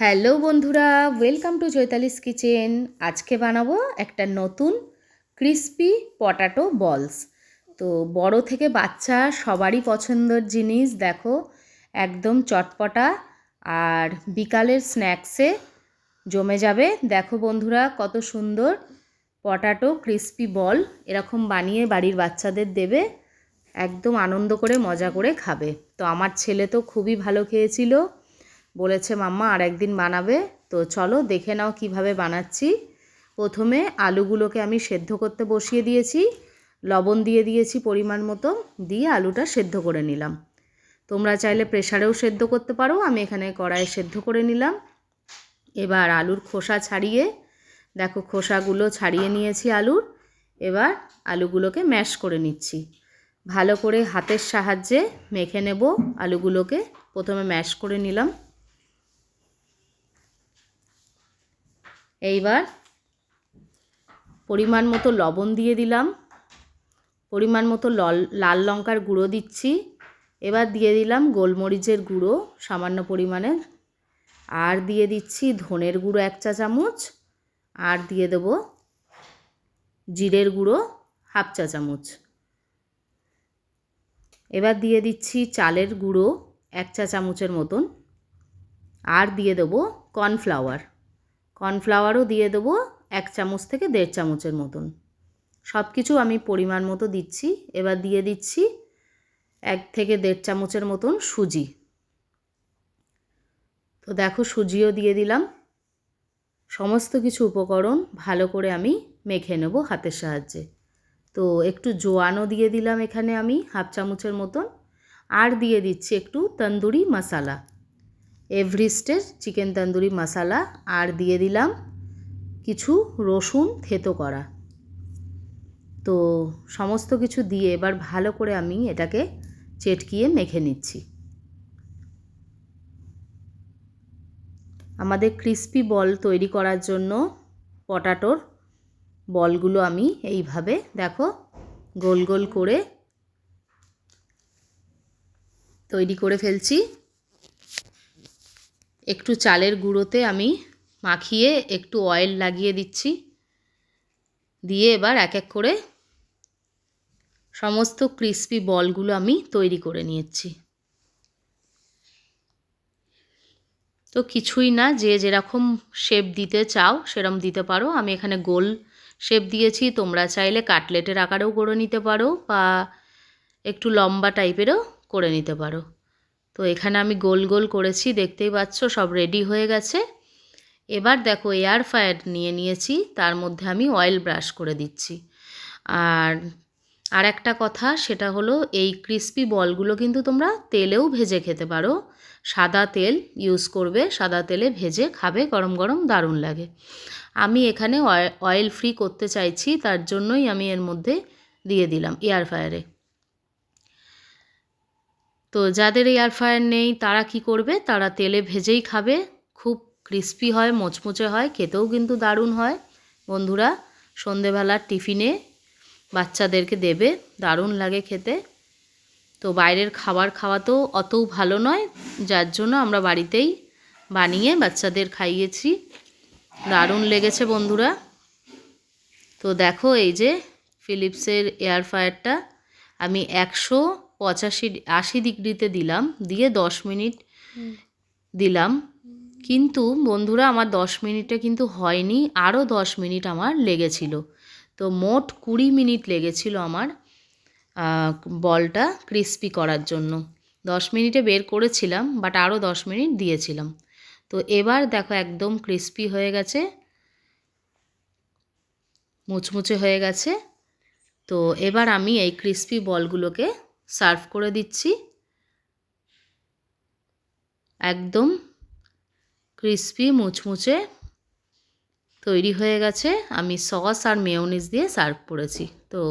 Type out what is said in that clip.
Hello বন্ধুরা welcome to Chaitali's kitchen আজকে বানাবো একটা নতুন ক্রিস্পি পটাটো বলস তো বড় থেকে বাচ্চা সবারই পছন্দের জিনিস, দেখো, একদম চটপটা, আর বিকালের স্ন্যাক্সে জমে যাবে। দেখো বন্ধুরা, কত সুন্দর পটাটো ক্রিস্পি বল এরকম বানিয়ে বাড়ির বাচ্চাদের দেবে। একদম আনন্দ করে, মজা করে খাবে। তো আমার ছেলে তো খুবই ভালো খেয়েছিল। বলেছে, মাম্মা আর একদিন বানাবে। তো চলো দেখে নাও কীভাবে বানাচ্ছি। প্রথমে আলুগুলোকে আমি সেদ্ধ করতে বসিয়ে দিয়েছি। লবণ দিয়ে দিয়েছি পরিমাণ মতো। দিয়ে আলুটা সেদ্ধ করে নিলাম। তোমরা চাইলে প্রেশারেও সেদ্ধ করতে পারো। আমি এখানে কড়াইয়ে সেদ্ধ করে নিলাম। এবার আলুর খোসা ছাড়িয়ে, দেখো খোসাগুলো ছাড়িয়ে নিয়েছি আলুর। এবার আলুগুলোকে ম্যাশ করে নিচ্ছি। ভালো করে হাতের সাহায্যে মেখে নেব আলুগুলোকে। প্রথমে ম্যাশ করে নিলাম। এইবার পরিমাণ মতো লবণ দিয়ে দিলাম। পরিমাণ মতো লল লঙ্কার গুঁড়ো দিচ্ছি। এবার দিয়ে দিলাম গোলমরিচের গুঁড়ো, সামান্য পরিমাণের। আর দিয়ে দিচ্ছি ধনের গুঁড়ো এক চা চামচ। আর দিয়ে দেব জিরের গুঁড়ো হাফ চা চামচ। এবার দিয়ে দিচ্ছি চালের গুঁড়ো এক চা চামচের মতন। আর দিয়ে দেবো কর্নফ্লাওয়ার। কর্নফ্লাওয়ারও দিয়ে দেবো এক চামচ থেকে দেড় চামচের মতন। সব কিছু আমি পরিমাণ মতো দিচ্ছি। এবার দিয়ে দিচ্ছি এক থেকে দেড় চামচের মতন সুজি। তো দেখো সুজিও দিয়ে দিলাম। সমস্ত কিছু উপকরণ ভালো করে আমি মেখে নেব হাতের সাহায্যে। তো একটু জোয়ানও দিয়ে দিলাম এখানে আমি হাফ চামচের মতন। আর দিয়ে দিচ্ছি একটু তন্দুরি মশালা। এভারেস্টের চিকেন তন্দুরি মশালা আর দিয়ে দিলাম কিছু রসুন থেতো করা। তো সমস্ত কিছু দিয়ে এবার ভালো করে আমি এটাকে চেটকিয়ে মেখে নিচ্ছি। আমাদের ক্রিস্পি বল তৈরি করার জন্য পটাটোর বলগুলো আমি এইভাবে দেখো গোল গোল করে তৈরি করে ফেলছি। একটু চালের গুঁড়োতে আমি মাখিয়ে একটু অয়েল লাগিয়ে দিচ্ছি। দিয়ে এবার এক এক করে সমস্ত ক্রিস্পি বলগুলো আমি তৈরি করে নিয়েছি। তো কিছুই না, যে যেরকম শেপ দিতে চাও সেরম দিতে পারো। আমি এখানে গোল শেপ দিয়েছি, তোমরা চাইলে কাটলেটের আকারেও করে নিতে পারো বা একটু লম্বা টাইপেরও করে নিতে পারো। তো এখানে আমি গোল গোল করেছি, দেখতেই পাচ্ছ সব রেডি হয়ে গেছে। এবার দেখো এয়ার ফ্রায়ার নিয়ে নিয়েছি, তার মধ্যে আমি অয়েল ব্রাশ করে দিচ্ছি। আর আর একটা কথা, সেটা হলো এই ক্রিস্পি বলগুলো কিন্তু তোমরা তেলেও ভেজে খেতে পারো। সাদা তেল ইউজ করবে, সাদা তেলে ভেজে খাবে, গরম গরম দারুণ লাগে। আমি এখানে অয়েল ফ্রি করতে চাইছি, তার জন্যই আমি এর মধ্যে দিয়ে দিলাম এয়ার ফ্রায়ারে তো যাদের এয়ার ফ্রায়ার নেই, তারা কি করবে? তারা তেলে ভেজেই খাবে। খুব ক্রিস্পি হয়, মোচমুচে হয়, খেতেও কিন্তু দারুণ হয়। বন্ধুরা, সন্ধেবেলার টিফিনে বাচ্চাদেরকে দেবে, দারুণ লাগে খেতে। তো বাইরের খাবার খাওয়া তো অতও ভালো নয়, যার জন্য আমরা বাড়িতেই বানিয়ে বাচ্চাদের খাইয়েছি। দারুণ লেগেছে বন্ধুরা। তো দেখো এই যে ফিলিপসের এয়ার ফ্রায়ারটা আমি একশো পঁচাশি আশি ডিগ্রিতে দিলাম দিয়ে দশ মিনিট দিলাম। কিন্তু বন্ধুরা আমার দশ মিনিটে কিন্তু হয়নি আরও দশ মিনিট আমার লেগেছিল। তো মোট কুড়ি মিনিট লেগেছিল আমার বলটা ক্রিস্পি করার জন্য। দশ মিনিটে বের করেছিলাম বাট আরও দশ মিনিট দিয়েছিলাম। তো এবার দেখো একদম ক্রিস্পি হয়ে গেছে মুচমুচে হয়ে গেছে। তো এবার আমি এই ক্রিস্পি বলগুলোকে সার্ভ করে দিচ্ছি। একদম ক্রিস্পি, মুচমুচে তৈরি হয়ে গেছে। আমি সস আর মেয়নিজ দিয়ে সার্ভ করেছি। তো